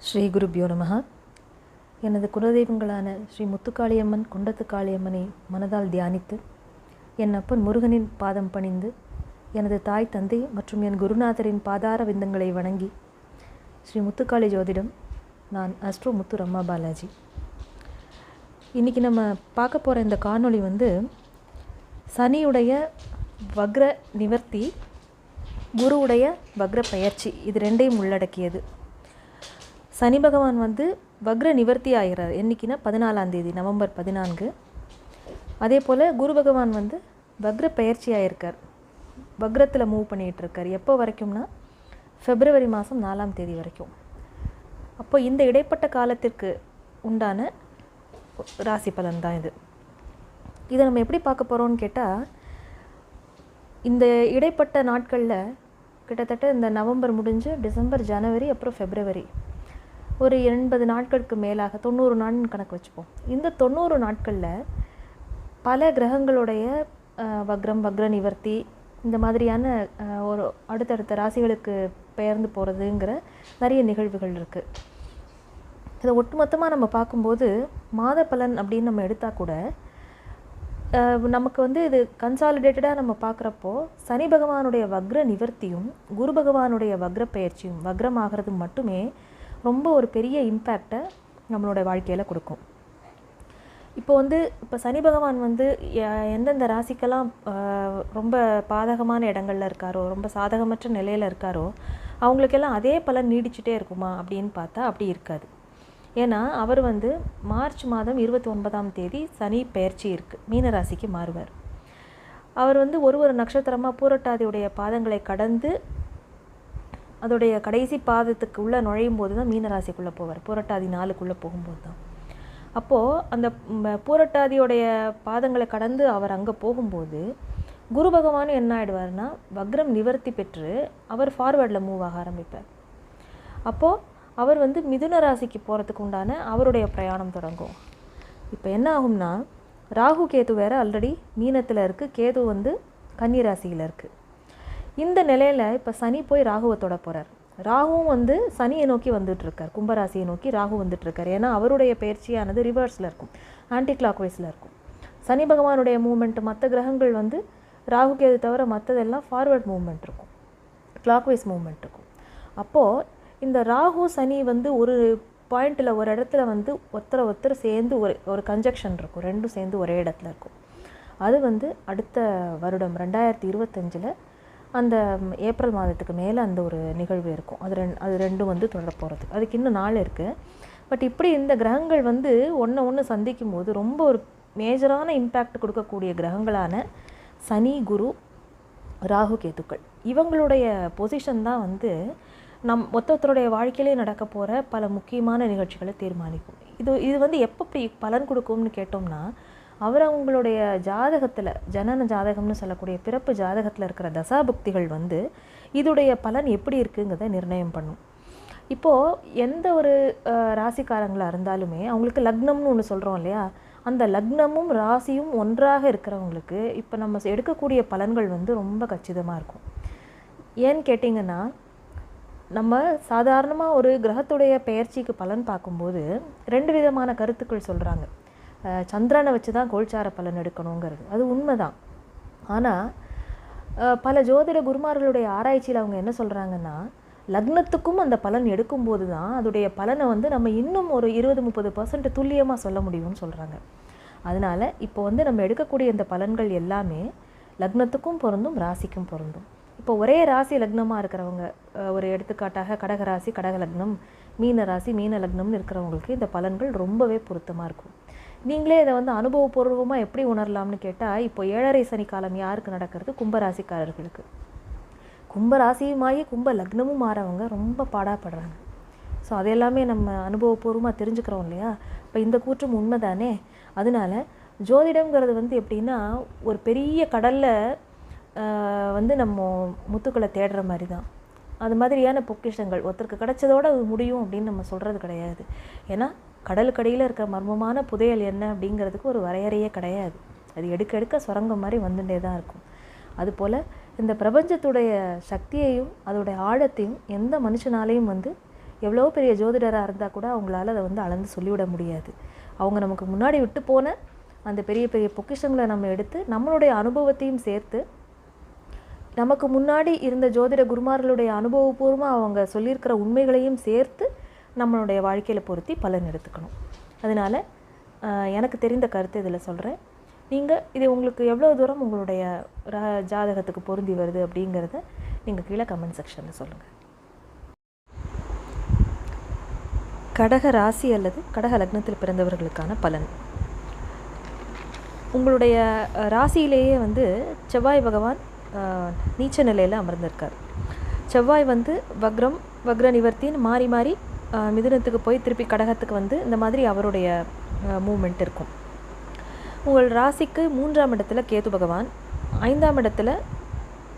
ஸ்ரீ குருபியோ நமஹ. எனது குலதெய்வங்களான ஸ்ரீ முத்துக்காளியம்மன் குண்டத்து காளியம்மனை மனதால் தியானித்து என் அப்பன் முருகனின் பாதம் பணிந்து எனது தாய் தந்தை மற்றும் என் குருநாதரின் பாதார விந்தங்களை வணங்கி ஸ்ரீ முத்துக்காளி ஜோதிடம் நான் அஸ்ட்ரோ முத்து ரம்மா பாலாஜி. இன்றைக்கி நம்ம பார்க்க போகிற இந்த காணொளி வந்து சனியுடைய வக்ர நிவர்த்தி குருவுடைய வக்ர பயிற்சி. இது ரெண்டையும் உள்ளடக்கியது. சனி பகவான் வந்து வக்ர நிவர்த்தி ஆகிறார் என்றைக்குன்னா பதினாலாம் தேதி நவம்பர் பதினான்கு. அதே போல் குரு பகவான் வந்து வக்ர பயிற்சி ஆகிருக்கார் வக்ரத்தில் மூவ் பண்ணிகிட்ருக்கார் எப்போ வரைக்கும்னா ஃபெப்ரவரி மாதம் நாலாம் தேதி வரைக்கும். அப்போ இந்த இடைப்பட்ட காலத்திற்கு உண்டான ராசி பலன் தான் இது. இதை நம்ம எப்படி பார்க்க போகிறோம்னு கேட்டால் இந்த இடைப்பட்ட நாட்களில் கிட்டத்தட்ட இந்த நவம்பர் முடிஞ்சு டிசம்பர் ஜனவரி அப்புறம் ஃபெப்ரவரி ஒரு எண்பது நாட்களுக்கு மேலாக தொண்ணூறு நாள்னு கணக்கு வச்சுப்போம். இந்த தொண்ணூறு நாட்களில் பல கிரகங்களுடைய வக்ரம் வக்ர நிவர்த்தி இந்த மாதிரியான ஒரு அடுத்தடுத்த ராசிகளுக்கு பெயர்ந்து போகிறதுங்கிற நிறைய நிகழ்வுகள் இருக்குது இதை ஒட்டுமொத்தமாக நம்ம பார்க்கும்போது மாத பலன் அப்படின்னு நம்ம எடுத்தால் கூட நமக்கு வந்து இது கன்சாலிடேட்டடாக நம்ம பார்க்குறப்போ சனி பகவானுடைய வக்ர நிவர்த்தியும் குரு பகவானுடைய வக்ர பயிற்சியும் வக்ரமாகிறது மட்டுமே ரொம்ப ஒரு பெரிய இம்பேக்டை நம்மளோட வாழ்க்கையில் கொடுக்கும். இப்போ வந்து இப்போ சனி பகவான் வந்து எந்தெந்த ராசிக்கெல்லாம் ரொம்ப பாதகமான இடங்கள்ல இருக்காரோ ரொம்ப சாதகமற்ற நிலையில் இருக்காரோ அவங்களுக்கெல்லாம் அதே பலன் நீடிச்சுட்டே இருக்குமா அப்படின்னு பார்த்தா அப்படி இருக்காது. ஏன்னா அவர் வந்து மார்ச் மாதம் இருபத்தி ஒன்பதாம் தேதி சனி பெயர்ச்சி இருக்குது மீனராசிக்கு மாறுவார். அவர் வந்து ஒரு ஒரு நட்சத்திரமாக பூரட்டாதியுடைய பாதங்களை கடந்து அதோடைய கடைசி பாதத்துக்கு உள்ளே நுழையும் போது தான் மீனராசிக்குள்ளே போவார். பூரட்டாதி நாளுக்குள்ளே போகும்போது தான் அப்போது அந்த பூரட்டாதியோடைய பாதங்களை கடந்து அவர் அங்கே போகும்போது குரு பகவான் என்ன ஆகிடுவார்னா வக்ரம் நிவர்த்தி பெற்று அவர் ஃபார்வேர்டில் மூவ் ஆக ஆரம்பிப்பார். அப்போது அவர் வந்து மிதுன ராசிக்கு போகிறதுக்கு உண்டான அவருடைய பிரயாணம் தொடங்கும். இப்போ என்ன ஆகும்னா ராகு கேது வேறு ஆல்ரெடி மீனத்தில் இருக்குது கேது வந்து கன்னி ராசியில் இருக்குது இந்த நிலையில் இப்போ சனி போய் ராகுவை தொட போகிறார் ராகுவும் வந்து சனியை நோக்கி வந்துட்டுருக்கார் கும்பராசியை நோக்கி ராகு வந்துட்டு இருக்கார். ஏன்னா அவருடைய பயிற்சியானது ரிவர்ஸில் இருக்கும். ஆன்டி கிளாக் வைஸில் இருக்கும். சனி பகவானுடைய மூமெண்ட் மற்ற கிரகங்கள் வந்து ராகு கேது தவிர மற்றதெல்லாம் ஃபார்வர்ட் மூமெண்ட் இருக்கும். கிளாக் வைஸ் மூமெண்ட் இருக்கும். அப்போது இந்த ராகு சனி வந்து ஒரு பாயிண்டில் ஒரு இடத்துல வந்து ஒருத்தரை ஒருத்தர் சேர்ந்து ஒரு ஒரு கன்ஜெக்ஷன் இருக்கும். ரெண்டும் சேர்ந்து ஒரே இடத்துல இருக்கும். அது வந்து அடுத்த வருடம் ரெண்டாயிரத்தி இருபத்தஞ்சில் அந்த ஏப்ரல் மாதத்துக்கு மேலே அந்த ஒரு நிகழ்வு இருக்கும். அது ரெண் அது ரெண்டும் வந்து தொடர போகிறது அதுக்கு இன்னும் நாள் இருக்குது பட் இப்படி இந்த கிரகங்கள் வந்து ஒன்று ஒன்று சந்திக்கும் போது ரொம்ப ஒரு மேஜரான இம்பேக்ட் கொடுக்கக்கூடிய கிரகங்களான சனி குரு ராகு கேதுக்கள் இவங்களுடைய பொசிஷன் தான் வந்து நம் மொத்தத்தருடைய வாழ்க்கையிலே நடக்க போகிற பல முக்கியமான நிகழ்ச்சிகளை தீர்மானிக்கும். இது இது வந்து எப்போ இப்படி பலன் கொடுக்கும்னு கேட்டோம்னா அவர் அவங்களுடைய ஜாதகத்தில் ஜனன ஜாதகம்னு சொல்லக்கூடிய பிறப்பு ஜாதகத்தில் இருக்கிற தசாபக்திகள் வந்து இதுடைய பலன் எப்படி இருக்குங்கிறத நிர்ணயம் பண்ணும். இப்போது எந்த ஒரு ராசிக்காரங்களாக இருந்தாலுமே அவங்களுக்கு லக்னம்னு ஒன்று சொல்கிறோம் இல்லையா? அந்த லக்னமும் ராசியும் ஒன்றாக இருக்கிறவங்களுக்கு இப்போ நம்ம எடுக்கக்கூடிய பலன்கள் வந்து ரொம்ப கச்சிதமாக இருக்கும். ஏன்னு கேட்டிங்கன்னா நம்ம சாதாரணமாக ஒரு கிரகத்துடைய பெயர்ச்சிக்கு பலன் பார்க்கும்போது ரெண்டு விதமான கருத்துக்கள் சொல்கிறாங்க சந்திரனை வச்சு தான் கோல்சார பலன் எடுக்கணுங்கிறது. அது உண்மைதான். ஆனால் பல ஜோதிட குருமார்களுடைய ஆராய்ச்சியில் அவங்க என்ன சொல்கிறாங்கன்னா லக்னத்துக்கும் அந்த பலன் எடுக்கும்போது தான் அதோடைய பலனை வந்து நம்ம இன்னும் ஒரு இருபது முப்பது பர்சன்ட் துல்லியமாக சொல்ல முடியும்னு சொல்கிறாங்க அதனால் இப்போ வந்து நம்ம எடுக்கக்கூடிய இந்த பலன்கள் எல்லாமே லக்னத்துக்கும் பொருந்தும் ராசிக்கும் பொருந்தும். இப்போ ஒரே ராசி லக்னமாக இருக்கிறவங்க ஒரு எடுத்துக்காட்டாக கடக ராசி கடக லக்னம் மீன ராசி மீன லக்னம்னு இருக்கிறவங்களுக்கு இந்த பலன்கள் ரொம்பவே பொருத்தமாக இருக்கும். நீங்களே இதை வந்து அனுபவபூர்வமாக எப்படி உணரலாம்னு கேட்டால் இப்போ ஏழரை சனி காலம் யாருக்கு நடக்கிறது? கும்பராசிக்காரர்களுக்கு. கும்பராசியுமாயி கும்ப லக்னமும் மாறவங்க ரொம்ப பாடாப்படுறாங்க. ஸோ அதெல்லாமே நம்ம அனுபவபூர்வமாக தெரிஞ்சுக்கிறோம் இல்லையா? இப்போ இந்த கூற்றும் உண்மைதானே? அதனால ஜோதிடம்ங்கிறது வந்து எப்படின்னா ஒரு பெரிய கடலில் வந்து நம்ம முத்துக்களை தேடுற மாதிரி தான் அது மாதிரியான பொக்கிஷங்கள் ஒருத்தருக்கு கிடைச்சதோட அது முடியும் அப்படின்னு நம்ம சொல்கிறது கிடையாது. ஏன்னா கடலுக்கடியில் இருக்கிற மர்மமான புதையல் என்ன அப்படிங்கிறதுக்கு ஒரு வரையறையே கிடையாது. அது எடுக்க எடுக்க சுரங்கம் மாதிரி வந்துட்டே தான் இருக்கும். அதுபோல் இந்த பிரபஞ்சத்துடைய சக்தியையும் அதோடைய ஆழத்தையும் எந்த மனுஷனாலையும் வந்து எவ்வளோ பெரிய ஜோதிடராக இருந்தால் கூட அவங்களால அதை வந்து அளந்து சொல்லிவிட முடியாது. அவங்க நமக்கு முன்னாடி விட்டு போன அந்த பெரிய பெரிய பொக்கிஷங்களை நம்ம எடுத்து நம்மளுடைய அனுபவத்தையும் சேர்த்து நமக்கு முன்னாடி இருந்த ஜோதிட குருமார்களுடைய அனுபவபூர்வமாக அவங்க சொல்லியிருக்கிற உண்மைகளையும் சேர்த்து நம்மளுடைய வாழ்க்கையில் பொருத்தி பலன் எடுத்துக்கணும். அதனால் எனக்கு தெரிந்த கருத்து இதில் சொல்கிறேன் நீங்கள் இது உங்களுக்கு எவ்வளோ தூரம் உங்களுடைய ர- ஜாதகத்துக்கு பொருந்தி வருது அப்படிங்கிறத நீங்கள் கீழே கமெண்ட் செக்ஷனில் சொல்லுங்கள் கடக ராசி அல்லது கடக லக்னத்தில் பிறந்தவர்களுக்கான பலன். உங்களுடைய ராசியிலேயே வந்து செவ்வாய் பகவான் நீச்ச நிலையில் அமர்ந்திருக்கார். செவ்வாய் வந்து வக்ரம் வக்ர நிவர்த்தின்னு மாறி மாறி மிதுனத்துக்கு போய் திருப்பி கடகத்துக்கு வந்து இந்த மாதிரி அவருடைய மூமெண்ட் இருக்கும். உங்கள் ராசிக்கு மூன்றாம் இடத்துல கேது பகவான் ஐந்தாம் இடத்துல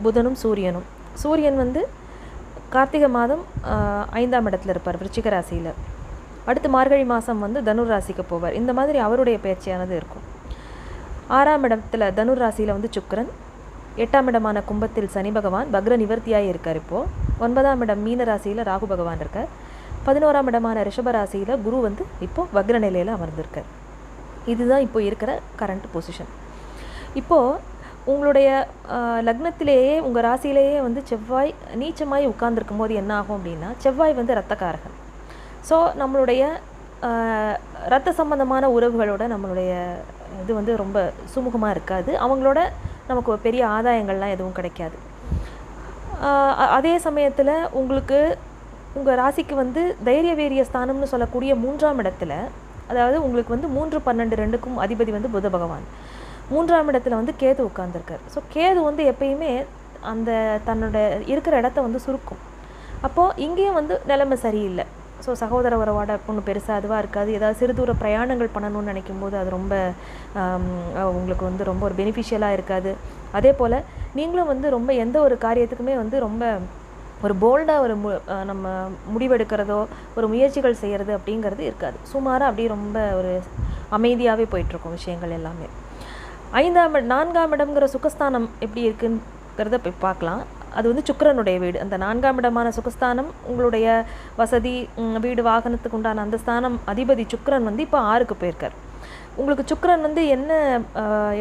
புதனும் சூரியனும். சூரியன் வந்து கார்த்திகை மாதம் ஐந்தாம் இடத்துல இருப்பார் விருச்சிக ராசியில். அடுத்து மார்கழி மாதம் வந்து தனுர் ராசிக்கு போவார். இந்த மாதிரி அவருடைய பேச்சையானது இருக்கும். ஆறாம் இடத்துல தனுர் ராசியில் வந்து சுக்கரன் எட்டாம் இடமான கும்பத்தில் சனி பகவான் பக்ர நிவர்த்தியாக இருக்கார் இப்போது ஒன்பதாம் இடம் மீன ராசியில் ராகு பகவான் இருக்கார். பதினோராம் இடமான ரிஷப ராசியில் குரு வந்து இப்போது வக்ர நிலையில் அமர்ந்திருக்கார். இதுதான் இப்போ இருக்கிற கரண்ட் பொசிஷன் இப்போது உங்களுடைய லக்னத்திலேயே உங்கள் ராசியிலேயே வந்து செவ்வாய் நீச்சமாய் உட்கார்ந்துருக்கும் போது என்ன ஆகும் அப்படின்னா செவ்வாய் வந்து ரத்தக்காரகன் ஸோ நம்மளுடைய ரத்த சம்பந்தமான உறவுகளோட நம்மளுடைய இது வந்து ரொம்ப சுமூகமாக இருக்காது. அவங்களோட நமக்கு ஒரு பெரிய ஆதாயங்கள்லாம் எதுவும் கிடைக்காது. அதே சமயத்தில் உங்களுக்கு உங்கள் ராசிக்கு வந்து தைரிய வேரிய ஸ்தானம்னு சொல்லக்கூடிய மூன்றாம் இடத்துல அதாவது உங்களுக்கு வந்து மூன்று பன்னெண்டு ரெண்டுக்கும் அதிபதி வந்து புத பகவான். மூன்றாம் இடத்துல வந்து கேது உட்கார்ந்துருக்கார். ஸோ கேது வந்து எப்பயுமே அந்த தன்னோட இருக்கிற இடத்த வந்து சுருக்கும். அப்போது இங்கேயும் வந்து நிலைமை சரியில்லை. ஸோ சகோதர உறவோட ஒன்று பெருசாக அதுவாக இருக்காது. ஏதாவது சிறு தூர பிரயாணங்கள் பண்ணணும்னு நினைக்கும் போது அது ரொம்ப உங்களுக்கு வந்து ரொம்ப ஒரு பெனிஃபிஷியலாக இருக்காது. அதே போல் நீங்களும் வந்து ரொம்ப எந்த ஒரு காரியத்துக்குமே வந்து ரொம்ப ஒரு போல்டாக ஒரு மு நம்ம முடிவெடுக்கிறதோ ஒரு முயற்சிகள் செய்கிறது அப்படிங்கிறது இருக்காது. சுமாராக அப்படியே ரொம்ப ஒரு அமைதியாகவே போயிட்டுருக்கும் விஷயங்கள் எல்லாமே. ஐந்தாம் நான்காம் இடம்ங்கிற சுகஸ்தானம் எப்படி இருக்குங்கிறத போய் பார்க்கலாம். அது வந்து சுக்கரனுடைய வீடு. அந்த நான்காம் இடமான சுகஸ்தானம் உங்களுடைய வசதி வீடு வாகனத்துக்கு உண்டான அந்த ஸ்தானம் அதிபதி சுக்கரன் வந்து இப்போ ஆறுக்கு போயிருக்கார். உங்களுக்கு சுக்கரன் வந்து என்ன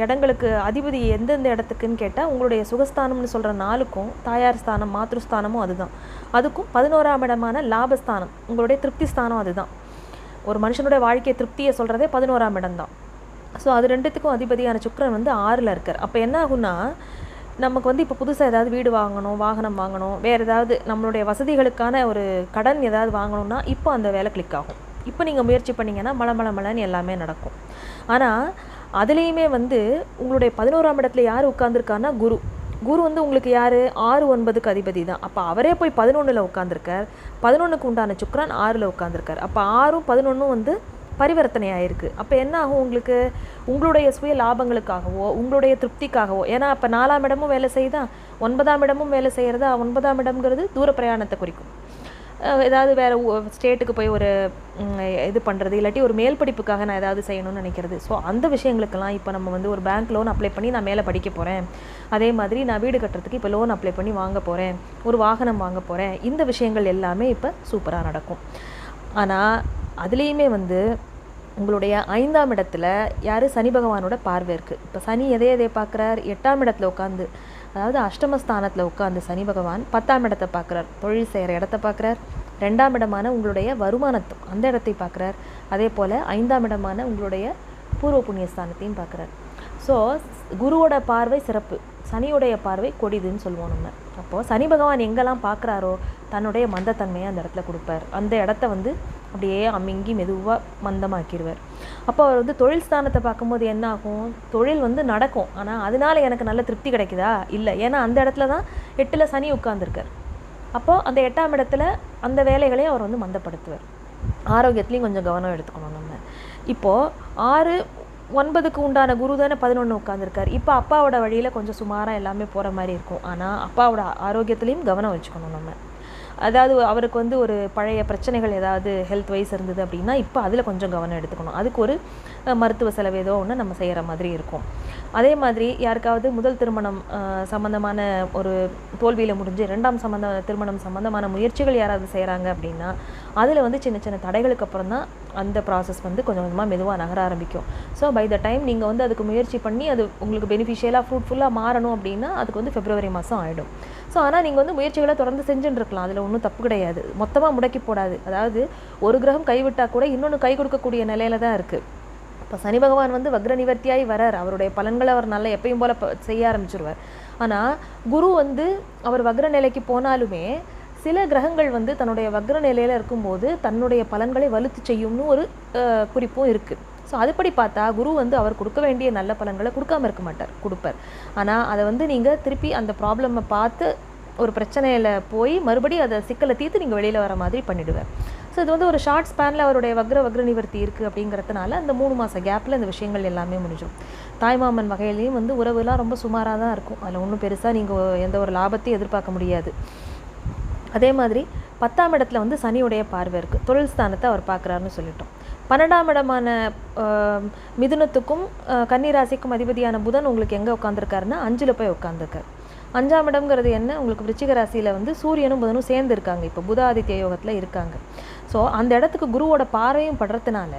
இடங்களுக்கு அதிபதி எந்தெந்த இடத்துக்குன்னு கேட்டால் உங்களுடைய சுகஸ்தானம்னு சொல்கிற நாளுக்கும் தாயார் ஸ்தானம் மாத்ருஸ்தானமும் அதுதான். அதுக்கும் பதினோராம் இடமான லாபஸ்தானம் உங்களுடைய திருப்தி ஸ்தானம் அதுதான். ஒரு மனுஷனுடைய வாழ்க்கை திருப்தியை சொல்கிறதே பதினோராம் இடம்தான். ஸோ அது ரெண்டுத்துக்கும் அதிபதியான சுக்கரன் வந்து ஆறில் இருக்கார். அப்போ என்ன ஆகுன்னா நமக்கு வந்து இப்போ புதுசாக ஏதாவது வீடு வாங்கணும் வாகனம் வாங்கணும் வேறு ஏதாவது நம்மளுடைய வசதிகளுக்கான ஒரு கடன் ஏதாவது வாங்கணும்னா இப்போ அந்த வேலை கிளிக் ஆகும். இப்போ நீங்கள் முயற்சி பண்ணிங்கன்னா மழை மழை மழைன்னு எல்லாமே நடக்கும். ஆனால் அதுலேயுமே வந்து உங்களுடைய பதினோராம் இடத்துல யார் உட்காந்துருக்கான்னா குரு. குரு வந்து உங்களுக்கு யார்? ஆறு ஒன்பதுக்கு அதிபதி தான். அப்போ அவரே போய் பதினொன்றில் உட்காந்துருக்கார் பதினொன்றுக்கு உண்டான சுக்ரான் ஆறில் உட்காந்துருக்கார் அப்போ ஆறும் பதினொன்றும் வந்து பரிவர்த்தனை ஆயிருக்கு அப்போ என்ன ஆகும் உங்களுக்கு? உங்களுடைய சுய லாபங்களுக்காகவோ உங்களுடைய திருப்திக்காகவோ ஏன்னா அப்போ நாலாம் இடமும் வேலை செய்யுதா? ஒன்பதாம் இடமும் வேலை செய்கிறதா ஒன்பதாம் இடம்ங்கிறது தூர பிரயாணத்தை குறிக்கும். ஏதாவது வேறு ஸ்டேட்டுக்கு போய் ஒரு இது பண்ணுறது இல்லாட்டி ஒரு மேல் படிப்புக்காக நான் ஏதாவது செய்யணும்னு நினைக்கிறது. ஸோ அந்த விஷயங்களுக்கெல்லாம் இப்போ நம்ம வந்து ஒரு பேங்க் லோன் அப்ளை பண்ணி நான் மேலே படிக்க போகிறேன் அதே மாதிரி நான் வீடு கட்டுறதுக்கு இப்போ லோன் அப்ளை பண்ணி வாங்க போகிறேன் ஒரு வாகனம் வாங்க போகிறேன் இந்த விஷயங்கள் எல்லாமே இப்போ சூப்பராக நடக்கும். ஆனால் அதுலேயுமே வந்து உங்களுடைய ஐந்தாம் இடத்துல யார்? சனி பகவானோட பார்வை இருக்குது இப்போ சனி எதை எதை பார்க்குறார்? எட்டாம் இடத்துல உட்காந்து அதாவது அஷ்டமஸ்தானத்தில் உட்காந்து சனி பகவான் பத்தாம் இடத்தை பார்க்குறார். தொழில் செய்கிற இடத்த பார்க்குறார். ரெண்டாம் இடமான உங்களுடைய வருமானத்தை அந்த இடத்தை பார்க்குறார். அதே போல் ஐந்தாம் இடமான உங்களுடைய பூர்வ புண்ணிய ஸ்தானத்தையும் பார்க்குறார். ஸோ குருவோட பார்வை சிறப்பு. சனியுடைய பார்வை கொடிதுன்னு சொல்லுவோம் நம்ம. அப்போது சனி பகவான் எங்கெல்லாம் பார்க்குறாரோ தன்னுடைய மந்தத்தன்மையை அந்த இடத்துல கொடுப்பார். அந்த இடத்த வந்து அப்படியே அமிங்கி மெதுவாக மந்தமாக்கிடுவார் அப்போ அவர் வந்து தொழில் ஸ்தானத்தை பார்க்கும்போது என்ன ஆகும் தொழில் வந்து நடக்கும். ஆனால் அதனால எனக்கு நல்ல திருப்தி கிடைக்குதா? இல்லை. ஏன்னா அந்த இடத்துல தான் எட்டில் சனி உட்காந்துருக்கார் அப்போது அந்த எட்டாம் இடத்துல அந்த வேலைகளையும் அவர் வந்து மந்தப்படுத்துவார். ஆரோக்கியத்துலேயும் கொஞ்சம் கவனம் எடுத்துக்கணும் நம்ம. இப்போது ஆறு ஒன்பதுக்கு உண்டான குரு தானே பதினொன்று உட்காந்துருக்கார் இப்போ அப்பாவோட வழியில் கொஞ்சம் சுமாராக எல்லாமே போகிற மாதிரி இருக்கும். ஆனால் அப்பாவோட ஆரோக்கியத்துலேயும் கவனம் வச்சுக்கணும் நம்ம. அதாவது அவருக்கு வந்து ஒரு பழைய பிரச்சனைகள் ஏதாவது ஹெல்த் வைஸ் இருந்தது அப்படின்னா இப்போ அதில் கொஞ்சம் கவனம் எடுத்துக்கணும். அதுக்கு ஒரு மருத்துவ செலவு ஏதோ ஒன்று நம்ம செய்கிற மாதிரி இருக்கும். அதே மாதிரி யாருக்காவது முதல் திருமணம் சம்மந்தமான ஒரு தோல்வியில் முடிஞ்சு ரெண்டாம் சம்மந்த திருமணம் சம்மந்தமான முயற்சிகள் யாராவது செய்கிறாங்க அப்படின்னா அதில் வந்து சின்ன சின்ன தடைகளுக்கு அப்புறம் தான் அந்த ப்ராசஸ் வந்து கொஞ்சம் கொஞ்சமாக மெதுவாக நகர ஆரம்பிக்கும். ஸோ பை த டைம் நீங்கள் வந்து அதுக்கு முயற்சி பண்ணி அது உங்களுக்கு பெனிஃபிஷியலாக ஃப்ரூட்ஃபுல்லாக மாறணும் அப்படின்னா அதுக்கு வந்து ஃபிப்ரவரி மாதம் ஆகிடும் ஸோ ஆனால் நீங்கள் வந்து முயற்சிகளை தொடர்ந்து செஞ்சுட்டு இருக்கலாம் அதில் ஒன்றும் தப்பு கிடையாது. மொத்தமாக முடக்கி போடாது. அதாவது ஒரு கிரகம் கைவிட்டால் கூட இன்னொன்று கை கொடுக்கக்கூடிய நிலையில தான் இருக்குது இப்போ சனி பகவான் வந்து வக்ர நிவர்த்தியாகி வரார். அவருடைய பலன்களை அவர் நல்லா எப்பயும் போல் செய்ய ஆரம்பிச்சிருவார். ஆனால் குரு வந்து அவர் வக்ர நிலைக்கு போனாலுமே சில கிரகங்கள் வந்து தன்னுடைய வக்ர நிலையில் இருக்கும்போது தன்னுடைய பலன்களை வலுத்து செய்யும்னு ஒரு குறிப்பும் இருக்குது ஸோ அதுபடி பார்த்தா குரு வந்து அவர் கொடுக்க வேண்டிய நல்ல பலன்களை கொடுக்காம இருக்க மாட்டார் கொடுப்பார். ஆனால் அதை வந்து நீங்கள் திருப்பி அந்த ப்ராப்ளமை பார்த்து ஒரு பிரச்சனையில் போய் மறுபடியும் அதை சிக்கலை தீர்த்து நீங்கள் வெளியில் வர மாதிரி பண்ணிவிடுவேன் ஸோ இது வந்து ஒரு ஷார்ட் ஸ்பேனில் அவருடைய வக்ர வக்ர நிவர்த்தி இருக்குது அப்படிங்கிறதுனால அந்த மூணு மாத கேப்பில் இந்த விஷயங்கள் எல்லாமே முடிஞ்சிடும். தாய்மாமன் வகையிலையும் வந்து உறவுலாம் ரொம்ப சுமாராக தான் இருக்கும். அதில் ஒன்றும் பெருசாக நீங்கள் எந்த ஒரு லாபத்தையும் எதிர்பார்க்க முடியாது. அதே மாதிரி பத்தாம் இடத்துல வந்து சனியுடைய பார்வை இருக்குது தொழில் ஸ்தானத்தை அவர் பார்க்குறாருன்னு சொல்லிட்டோம். பன்னெண்டாம் இடமான மிதுனத்துக்கும் கன்னிராசிக்கும் கன்னி ராசிக்கும் அதிபதியான புதன் உங்களுக்கு எங்கே உட்காந்துருக்காருன்னா அஞ்சில் போய் உட்காந்துருக்காரு அஞ்சாம் இடம்ங்கிறது என்ன? உங்களுக்கு விருச்சிக ராசியில் வந்து சூரியனும் புதனும் சேர்ந்து இருக்காங்க. இப்போ புதாதித்ய யோகத்தில் இருக்காங்க. ஸோ அந்த இடத்துக்கு குருவோட பார்வையும் படுறதுனால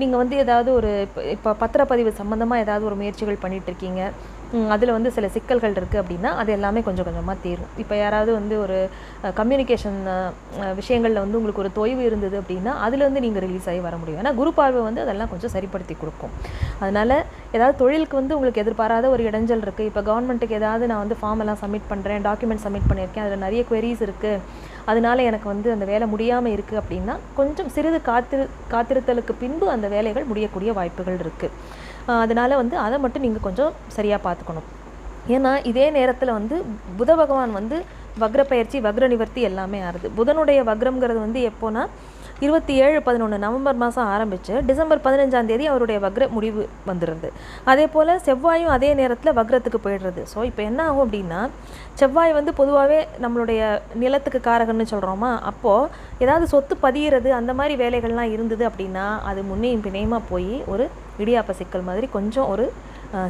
நீங்கள் வந்து ஏதாவது ஒரு இப்போ இப்போ பத்திரப்பதிவு சம்மந்தமாக ஏதாவது ஒரு முயற்சிகள் பண்ணிகிட்ருக்கீங்க இருக்கீங்க. அதில் வந்து சில சிக்கல்கள் இருக்குது அப்படின்னா அது எல்லாமே கொஞ்சம் கொஞ்சமாக தீரும். இப்போ யாராவது வந்து ஒரு கம்யூனிகேஷன் விஷயங்களில் வந்து உங்களுக்கு ஒரு தொய்வு இருந்தது அப்படின்னா அதுலேருந்து நீங்கள் ரிலீஸ் ஆகி வர முடியும். ஏன்னா குரு பார்வை வந்து அதெல்லாம் கொஞ்சம் சரிப்படுத்தி கொடுக்கும். அதனால் ஏதாவது தொழிலுக்கு வந்து உங்களுக்கு எதிர்பாராத ஒரு இடைஞ்சல் இருக்குது இப்போ கவர்மெண்ட்டுக்கு ஏதாவது நான் வந்து ஃபார்ம் எல்லாம் சப்மிட் பண்ணுறேன் டாக்குமெண்ட் சப்மிட் பண்ணியிருக்கேன் அதில் நிறைய queries இருக்குது அதனால எனக்கு வந்து அந்த வேலை முடியாமல் இருக்குது அப்படின்னா கொஞ்சம் சிறிது காத்திரு காத்திருத்தலுக்கு பின்பு அந்த வேலைகள் முடியக்கூடிய வாய்ப்புகள் இருக்குது அதனால் வந்து அதை மட்டும் நீங்கள் கொஞ்சம் சரியாக பார்த்துக்கணும். ஏன்னா இதே நேரத்தில் வந்து புத பகவான் வந்து வக்ர பயிற்சி வக்ர நிவர்த்தி எல்லாமே ஆறுது. புதனுடைய வக்ரம்ங்கிறது வந்து எப்போனா இருபத்தி ஏழு பதினொன்று நவம்பர் மாதம் ஆரம்பித்து டிசம்பர் பதினஞ்சாம் தேதி அவருடைய வக்ர முடிவு வந்துடுது அதே போல் செவ்வாயும் அதே நேரத்தில் வக்ரத்துக்கு போயிடுறது. ஸோ இப்போ என்ன ஆகும் அப்படின்னா செவ்வாய் வந்து பொதுவாகவே நம்மளுடைய நிலத்துக்கு காரகன்னு சொல்கிறோமா அப்போது ஏதாவது சொத்து பதியிறது அந்த மாதிரி வேலைகள்லாம் இருந்தது அப்படின்னா அது முன்னையும் பிணையமாக போய் ஒரு இடியாப்ப சிக்கல் மாதிரி கொஞ்சம் ஒரு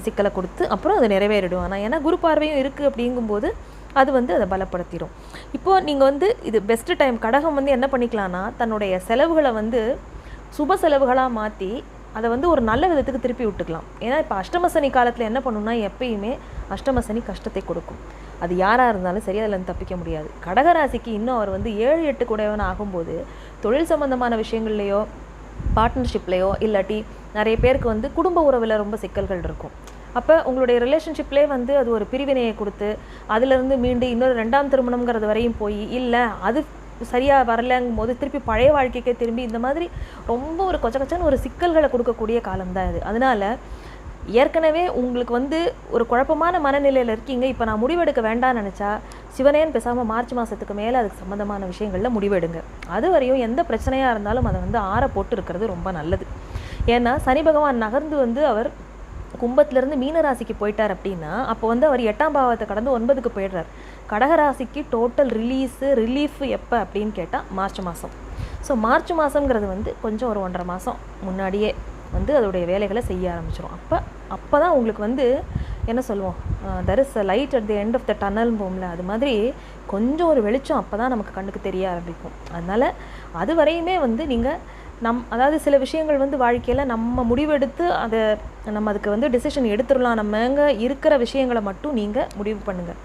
சிக்கலை கொடுத்து அப்புறம் அது நிறைவேறிடும். ஆனால் ஏன்னா குரு பார்வையும் இருக்குது அப்படிங்கும்போது அது வந்து அதை பலப்படுத்திடும் இப்போது நீங்கள் வந்து இது பெஸ்ட்டு டைம் கடகம் வந்து என்ன பண்ணிக்கலாம்னா தன்னுடைய செலவுகளை வந்து சுப செலவுகளாக மாற்றி அதை வந்து ஒரு நல்ல விதத்துக்கு திருப்பி விட்டுக்கலாம். ஏன்னா இப்போ அஷ்டமசனி காலத்தில் என்ன பண்ணுன்னா எப்பயுமே அஷ்டமசனி கஷ்டத்தை கொடுக்கும். அது யாராக இருந்தாலும் சரி அதில் தப்பிக்க முடியாது. கடகராசிக்கு இன்னும் அவர் வந்து ஏழு எட்டு கூடையவன் ஆகும்போது தொழில் சம்பந்தமான விஷயங்கள்லையோ பார்ட்னர்ஷிப்லேயோ இல்லாட்டி நிறைய பேருக்கு வந்து குடும்ப உறவில் ரொம்ப சிக்கல்கள் இருக்கும். அப்போ உங்களுடைய ரிலேஷன்ஷிப்லேயே வந்து அது ஒரு பிரிவினையை கொடுத்து அதிலிருந்து மீண்டு இன்னொரு ரெண்டாம் திருமணங்கிறது வரையும் போய் இல்லை அது சரியாக வரலங்கும் போது திருப்பி பழைய வாழ்க்கைக்கே திரும்பி இந்த மாதிரி ரொம்ப ஒரு கொச்ச கொச்சன்னு ஒரு சிக்கல்களை கொடுக்கக்கூடிய காலம்தான் இது அதனால ஏற்கனவே உங்களுக்கு வந்து ஒரு குழப்பமான மனநிலையில் இருக்கீங்க. இப்போ நான் முடிவெடுக்க வேண்டாம்னு நினச்சா சிவனேன் பேசாமல் மார்ச் மாதத்துக்கு மேலே அதுக்கு சம்மந்தமான விஷயங்களில் முடிவெடுங்க. அது வரையும் எந்த பிரச்சனையாக இருந்தாலும் அதை வந்து ஆற போட்டு இருக்கிறது ரொம்ப நல்லது. ஏன்னா சனி பகவான் நகர்ந்து வந்து அவர் கும்பத்திலிருந்து மீனராசிக்கு போயிட்டார் அப்படின்னா அப்போ வந்து அவர் எட்டாம் பாவத்தை கடந்து ஒன்பதுக்கு போயிடுறார். கடகராசிக்கு டோட்டல் ரிலீஸு ரிலீஃப் எப்போ அப்படின்னு கேட்டால் மார்ச் மாதம் ஸோ மார்ச் மாதங்கிறது வந்து கொஞ்சம் ஒரு ஒன்றரை மாதம் முன்னாடியே வந்து அதோடைய வேலைகளை செய்ய ஆரம்பிச்சிடும் அப்போ அப்போ தான் உங்களுக்கு வந்து என்ன சொல்லுவோம்? There is a light at the end of the tunnel போம்ல அது மாதிரி கொஞ்சம் ஒரு வெளிச்சம் அப்போ தான் நமக்கு கண்ணுக்கு தெரிய ஆரம்பிக்கும். அதனால் அது வரையுமே வந்து நீங்கள் நம் அதாவது சில விஷயங்கள் வந்து வாழ்க்கையில் நம்ம முடிவெடுத்து அதை நம்ம அதுக்கு வந்து டிசிஷன் எடுத்துடலாம். நம்மங்க இருக்கிற விஷயங்களை மட்டும் நீங்கள் முடிவு பண்ணுங்கள்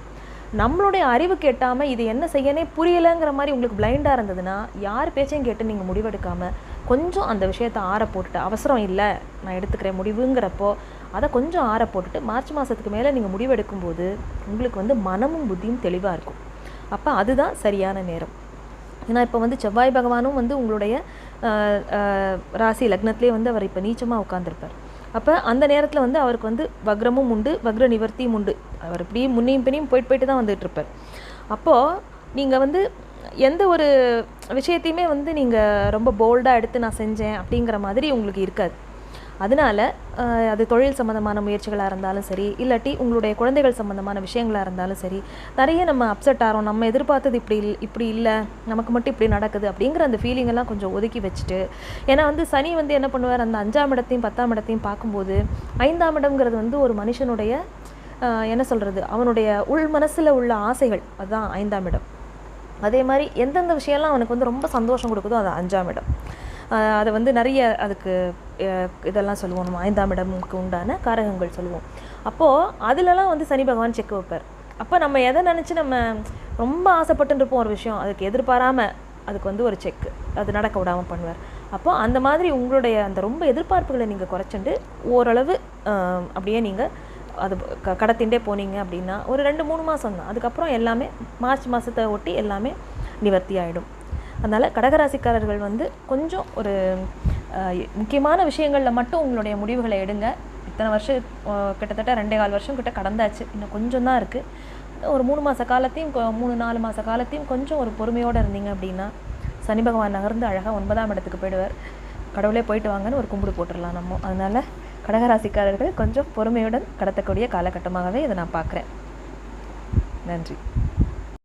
நம்மளுடைய அறிவுக்கு எட்டாமல் இது என்ன செய்யனே புரியலைங்கிற மாதிரி உங்களுக்கு பிளைண்டாக இருந்ததுன்னா யார் பேச்சையும் கேட்டு நீங்கள் முடிவெடுக்காமல் கொஞ்சம் அந்த விஷயத்தை ஆற போட்டுட்டு அவசரம் இல்லை நான் எடுத்துக்கிறேன் முடிவுங்கிறப்போ அதை கொஞ்சம் ஆற போட்டுட்டு மார்ச் மாதத்துக்கு மேலே நீங்கள் முடிவெடுக்கும்போது உங்களுக்கு வந்து மனமும் புத்தியும் தெளிவாக இருக்கும். அப்போ அதுதான் சரியான நேரம். ஏன்னா இப்போ வந்து செவ்வாய் பகவானும் வந்து உங்களுடைய ராசி லக்னத்திலே வந்து அவர் இப்போ நீச்சமாக உட்காந்துருப்பார் அப்போ அந்த நேரத்தில் வந்து அவருக்கு வந்து வக்ரமும் உண்டு வக்ர நிவர்த்தியும் உண்டு. அவர் இப்படியே முன்னையும் பின்னையும் போயிட்டு போயிட்டு தான் வந்துட்டு இருப்பார். அப்போது நீங்கள் வந்து எந்த ஒரு விஷயத்தையுமே வந்து நீங்கள் ரொம்ப போல்டாக எடுத்து நான் செஞ்சேன் அப்படிங்கிற மாதிரி உங்களுக்கு இருக்காது. அதனால அது தொழில் சம்மந்தமான முயற்சிகளாக இருந்தாலும் சரி இல்லாட்டி உங்களுடைய குழந்தைகள் சம்மந்தமான விஷயங்களாக இருந்தாலும் சரி நிறைய நம்ம அப்செட் ஆகிறோம் நம்ம எதிர்பார்த்தது இப்படி இல் இப்படி இல்லை நமக்கு மட்டும் இப்படி நடக்குது அப்படிங்கிற அந்த ஃபீலிங்கெல்லாம் கொஞ்சம் ஒதுக்கி வச்சுட்டு ஏன்னா வந்து சனி வந்து என்ன பண்ணுவார்? அந்த அஞ்சாம் இடத்தையும் பத்தாம் இடத்தையும் பார்க்கும்போது ஐந்தாம் இடம்ங்கிறது வந்து ஒரு மனுஷனுடைய என்ன சொல்கிறது அவனுடைய உள் மனசில் உள்ள ஆசைகள். அதுதான் ஐந்தாம் இடம். அதே மாதிரி எந்தெந்த விஷயம்லாம் அவனுக்கு வந்து ரொம்ப சந்தோஷம் கொடுக்குதோ அது அஞ்சாம் இடம். அதை வந்து நிறைய அதுக்கு இதெல்லாம் சொல்லுவோம் நம்ம ஐந்தாம் இடமுக்கு உண்டான காரகங்கள் சொல்லுவோம். அப்போது அதுலலாம் வந்து சனி பகவான் செக் வைப்பார். அப்போ நம்ம எதை நினச்சி நம்ம ரொம்ப ஆசைப்பட்டு இருப்போம் ஒரு விஷயம். அதுக்கு எதிர்பாராமல் அதுக்கு வந்து ஒரு செக் அது நடக்க விடாமல் பண்ணுவார். அப்போ அந்த மாதிரி உங்களுடைய அந்த ரொம்ப எதிர்பார்ப்புகளை நீங்கள் குறைச்சிட்டு ஓரளவு அப்படியே நீங்கள் அது க கடத்திண்டே போனீங்க அப்படின்னா ஒரு ரெண்டு மூணு மாதம் தான் அதுக்கப்புறம் எல்லாமே மார்ச் மாதத்தை ஒட்டி எல்லாமே நிவர்த்தி ஆகிடும் அதனால் கடகராசிக்காரர்கள் வந்து கொஞ்சம் ஒரு முக்கியமான விஷயங்களில் மட்டும் உங்களுடைய முடிவுகளை எடுங்க. இத்தனை வருஷம் கிட்டத்தட்ட ரெண்டே கால் வருஷம் கிட்ட கடந்தாச்சு. இன்னும் கொஞ்சம் தான் இருக்குது ஒரு மூணு மாத காலத்தையும் மூணு நாலு மாத காலத்தையும் கொஞ்சம் ஒரு பொறுமையோடு இருந்தீங்க அப்படின்னா சனி பகவான் நகர்ந்து அழகாக ஒன்பதாம் இடத்துக்கு போயிடுவார். கடவுளே போயிட்டு வாங்கன்னு ஒரு கும்பிடு போட்டுடலாம் நம்ம. அதனால் கடகராசிக்காரர்கள் கொஞ்சம் பொறுமையுடன் கடத்தக்கூடிய காலகட்டமாகவே இதை நான் பார்க்குறேன். நன்றி.